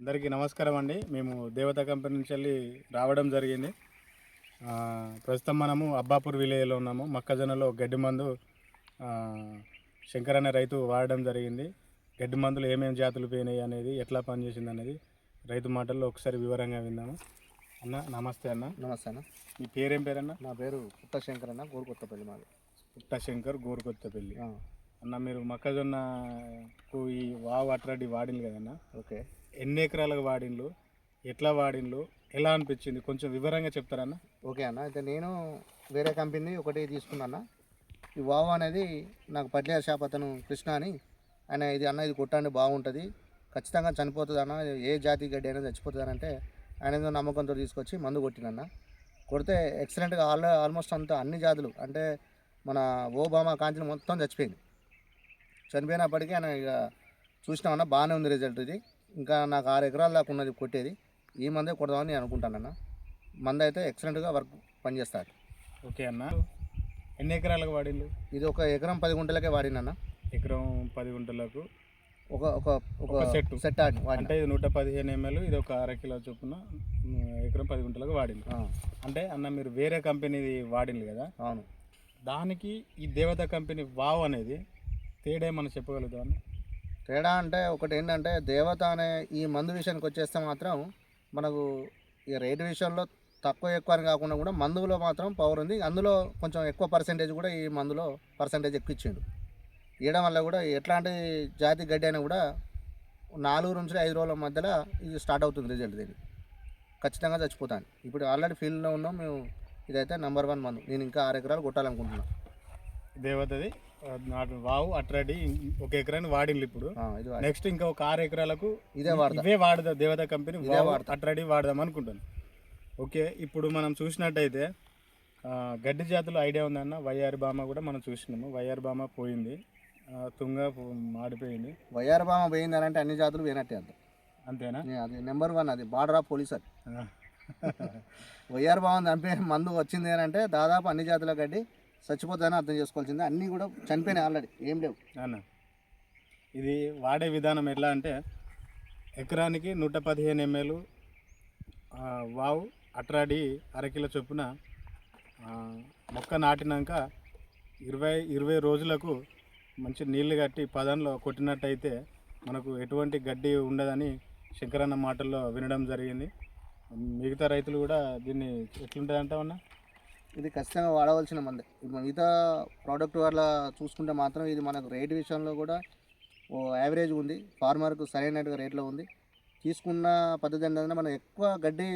అందరికీ నమస్కారం అండి. మేము దేవత కంపెనీ నుంచి వెళ్ళి రావడం జరిగింది. ప్రస్తుతం మనము అబ్బాపూర్ విలేజ్లో ఉన్నాము. మొక్కజొన్నలో గడ్డి మందు శంకర్ అనే రైతు వాడడం జరిగింది. గడ్డి మందులు ఏమేమి జాతులు పోయినాయి అనేది ఎట్లా పనిచేసింది అనేది రైతు మాటల్లో ఒకసారి వివరంగా విందాము. అన్న నమస్తే అన్న. నమస్తే అన్న. మీ పేరేం పేరన్న? నా పేరు పుట్టశంకర్ అన్న గోరుకొత్తపల్లి మాది. పుట్ట శంకర్ గోరుకొత్తపల్లి అన్న మీరు మొక్కజొన్నకు ఈ వావ్ అట్రాడి వాడింది కదన్న? ఓకే. ఎన్ని ఎకరాలకు వాడిండ్లు ఎట్లా వాడిండ్లు ఎలా అనిపించింది? కొంచెం వివరంగా చెప్తారన్న ఓకే అన్న. అయితే నేను వేరే కంపెనీ ఒకటి తీసుకున్నా ఈ వావ్ అనేది నాకు పట్లేరు షాప్ అతను కృష్ణ అని. ఆయన ఇది అన్న ఇది కొట్టండి బాగుంటుంది. ఖచ్చితంగా చనిపోతుంది అన్న. ఏ జాతి గడ్డి అయినా చచ్చిపోతుంది అని అంటే ఆయన ఏదో నమ్మకంతో తీసుకొచ్చి మందు కొట్టినన్న కొడితే ఎక్సలెంట్గా ఆల్ ఆల్మోస్ట్ అంతా అన్ని జాతులు. అంటే మన ఓబామా కాంతిని మొత్తం చచ్చిపోయింది. చనిపోయినప్పటికీ ఆయన ఇక చూసినామన్నా బాగానే ఉంది రిజల్ట్ ఇది. ఇంకా నాకు ఆరు ఎకరాల దాకా ఉన్నది కొట్టేది. ఈ మందే కొడదామని నేను అనుకుంటానన్న మంద అయితే ఎక్సలెంట్గా వర్క్ పనిచేస్తారు ఓకే అన్న. ఎన్ని ఎకరాలకు వాడిండ్లు ఇది ఒక ఎకరం పది గుంటలకే వాడినన్న ఎకరం పది గుంటలకు? ఒక ఒక ఒక సెట్. సెట్ అంటే ఇది నూట పదిహేను ఎంఎల్ ఇది ఒక అర కిలో చొప్పున ఎకరం పది గుంటలకు వాడింది అంటే అన్న మీరు వేరే కంపెనీది వాడింది కదా? అవును. దానికి ఈ దేవత కంపెనీ వావ్ అనేది తేడా ఏమన్నా చెప్పగలుగుతాం తేడా అంటే ఒకటి ఏంటంటే దేవత అనే ఈ మందు విషయానికి వచ్చేస్తే మాత్రం మనకు ఈ రేటు విషయంలో తక్కువ ఎక్కువ అని కాకుండా కూడా మందులో మాత్రం పవర్ ఉంది. అందులో కొంచెం ఎక్కువ పర్సెంటేజ్ కూడా ఈ మందులో పర్సెంటేజ్ ఎక్కువ ఇచ్చిండు. ఇవ్వడం వల్ల కూడా ఎట్లాంటి జాతి గడ్డి అయినా కూడా నాలుగు నుంచి ఐదు రోజుల మధ్యలో ఇది స్టార్ట్ అవుతుంది రిజల్ట్ దీనికి. ఖచ్చితంగా చచ్చిపోతాను ఇప్పుడు ఆల్రెడీ ఫీల్డ్లో ఉన్నాం మేము ఇదైతే నెంబర్ వన్ మందు. నేను ఇంకా ఆరు ఎకరాలు కొట్టాలనుకుంటున్నాను దేవతది. నాటు వావ్ అట్రాడి ఒక ఎకరాన్ని వాడిండ్లు ఇప్పుడు. నెక్స్ట్ ఇంకా ఒక ఆరు ఎకరాలకు ఇదే ఇవే వాడదా దేవత కంపెనీ. అట్రాడి వాడదాం అనుకుంటాను. ఓకే ఇప్పుడు మనం చూసినట్టయితే గడ్డి జాతులు ఐడియా ఉందన్న వయ్యారి బామ కూడా మనం చూసినాము. వయ్యారి బామ పోయింది. తుంగ మాడిపోయింది. వయ్యార బామ పోయింది అని అంటే అన్ని జాతులు పోయినట్టే అంత. అంతేనా? అది నెంబర్ వన్ అది బార్డర్ ఆఫ్ పోలీస్ అది. వయ్యారు బాగుంది చనిపోయి మందు వచ్చింది అని అంటే దాదాపు అన్ని జాతుల గడ్డి చచ్చిపోతుందని అర్థం చేసుకోవాల్సిందే. అన్నీ కూడా చనిపోయినాయి ఆల్రెడీ. ఏం లేవు. అన్న ఇది వాడే విధానం ఎట్లా అంటే ఎకరానికి నూట పదిహేను ఎంఎల్ వావ్ అట్రాడి అరకిలో చొప్పున మొక్క నాటినాక ఇరవై ఇరవై రోజులకు మంచి నీళ్ళు కట్టి పదంలో కొట్టినట్టయితే మనకు ఎటువంటి గడ్డి ఉండదని శంకరన్న మాటల్లో వినడం జరిగింది. మిగతా రైతులు కూడా దీన్ని ఎట్లుంటుంది అంటావన్నా ఇది ఖచ్చితంగా వాడవలసిన మందే. మిగతా ప్రోడక్ట్ వల్ల చూసుకుంటే మాత్రం ఇది మనకు రేట్ విషయంలో కూడా ఓ యావరేజ్ ఉంది. ఫార్మర్కు సరైనట్టుగా రేట్లో ఉంది. తీసుకున్న పద్ధతి ఏంటంటే మనం ఎక్కువ గడ్డి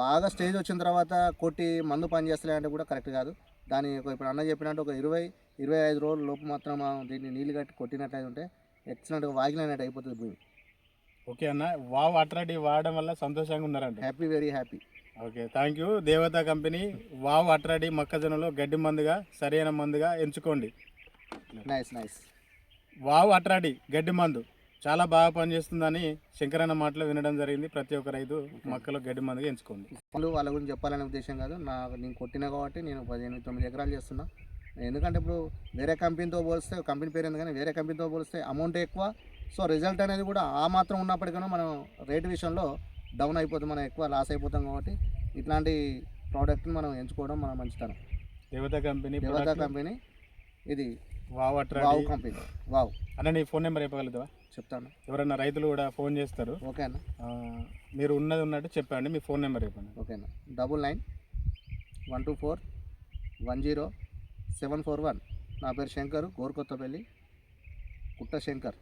బాగా స్టేజ్ వచ్చిన తర్వాత కొట్టి మందు పని చేస్తలే అంటే కూడా కరెక్ట్ కాదు. దాని ఇప్పుడు అన్న చెప్పినట్టు ఒక ఇరవై ఇరవై ఐదు రోజుల లోపు మాత్రం మనం దీన్ని నీళ్ళు కట్టి కొట్టినట్లయితే ఉంటే ఎక్సలెంట్గా వాగినట్టు అయిపోతుంది భూమి. ఓకే అన్న వావ్ అట్రాడి వాడడం వల్ల సంతోషంగా ఉన్నారంట. Happy very happy okay thank you Devata company wow అట్రాడి మొక్కజొన్నలో గడ్డి మందుగా సరైన మందుగా ఎంచుకోండి. నైస్ నైస్ వావ్ అట్రాడి గడ్డి మందు. చాలా బాగా పనిచేస్తుందని శంకరన్న మాటలో వినడం జరిగింది. ప్రతి ఒక్క రైతు మొక్కలో గడ్డి మందుగా ఎంచుకోండి. వాళ్ళు వాళ్ళ గురించి చెప్పాలనే ఉద్దేశం కాదు. నాకు నేను కొట్టినా కాబట్టి నేను పదిహేను తొమ్మిది ఎకరాలు చేస్తున్నా. ఎందుకంటే ఇప్పుడు వేరే కంపెనీతో పోలిస్తే కంపెనీ పేరు ఎందుకని వేరే కంపెనీతో పోలిస్తే అమౌంట్ ఎక్కువ. సో రిజల్ట్ అనేది కూడా ఆ మాత్రం ఉన్నప్పటికీ మనం రేటు విషయంలో డౌన్ అయిపోతుంది మనం ఎక్కువ లాస్ అయిపోతాం కాబట్టి ఇట్లాంటి ప్రోడక్ట్ని మనం ఎంచుకోవడం మన మంచితనం దేవతా కంపెనీ దేవతా కంపెనీ ఇది వావ్ వావ్ కంపెనీ. వావ్ అన్న నీ ఫోన్ నెంబర్ చెప్పగలుగుతావా? చెప్తాను. ఎవరైనా రైతులు కూడా ఫోన్ చేస్తారు. ఓకే అన్న. మీరు ఉన్నది ఉన్నట్టు చెప్పండి మీ ఫోన్ నెంబర్ చెప్పండి. ఓకేనా double nine one two four one zero seven four one. నా పేరు శంకర్ గోరుకొత్తపల్లి కుట్ట శంకర్.